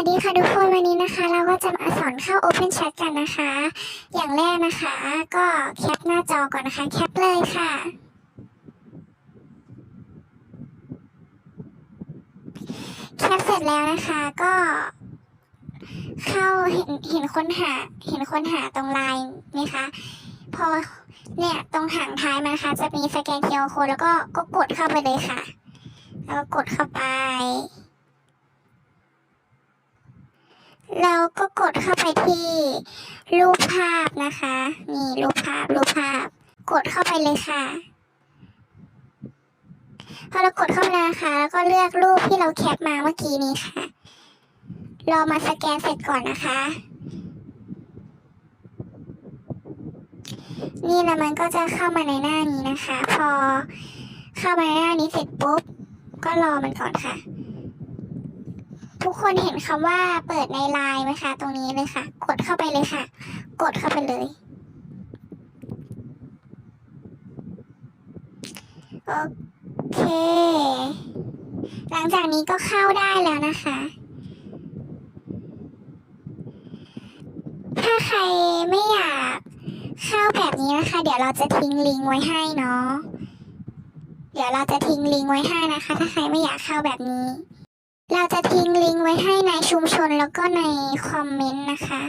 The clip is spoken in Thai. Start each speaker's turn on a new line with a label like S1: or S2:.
S1: วัสดีค่ะทุกคนวันนี้นะคะ เราก็จะมาสอนเข้า Open Chat กันนะคะ อย่างแรกนะคะ ก็แคปหน้าจอก่อนนะคะ แคปเลยค่ะ แคปเสร็จแล้วนะคะก็ เข้าเห็นเห็นค้นหาเห็นค้นหาตรงไลน์ไหมคะ พอเนี่ยตรงหางท้ายมันนะคะ จะมีสแกน QR code แล้วก็ก็กดเข้าไปเลยค่ะ แล้วก็กดเข้าไป แล้วก็กดเข้าไปที่ รูปภาพนะคะนี่รูปภาพรูปภาพ กดเข้าไปเลยค่ะ พอเรากดเข้าไปแล้วนะคะแล้วก็เลือกรูปที่เราแคปมาเมื่อกี้นี้ค่ะรอมาสแกนเสร็จก่อนนะคะ นี่แล้วมันก็จะเข้ามาในหน้านี้นะคะ พอเข้ามาในหน้านี้เสร็จปุ๊บ ก็รอมันก่อนค่ะ ทุกคนเห็นคำว่าเปิดในไลน์ไหมคะ ตรงนี้เลยค่ะ กดเข้าไปเลยค่ะ กดเข้าไปเลย โอเค หลังจากนี้ก็เข้าได้แล้วนะคะ ถ้าใครไม่อยากเข้าแบบนี้นะคะ เดี๋ยวเราจะทิ้งลิงก์ไว้ให้เนาะ เดี๋ยวเราจะทิ้งลิงก์ไว้ให้นะคะ ถ้าใครไม่อยากเข้าแบบนี้ เราจะทิ้งลิงก์ไว้ให้ในชุมชนแล้วก็ในคอมเมนต์นะคะ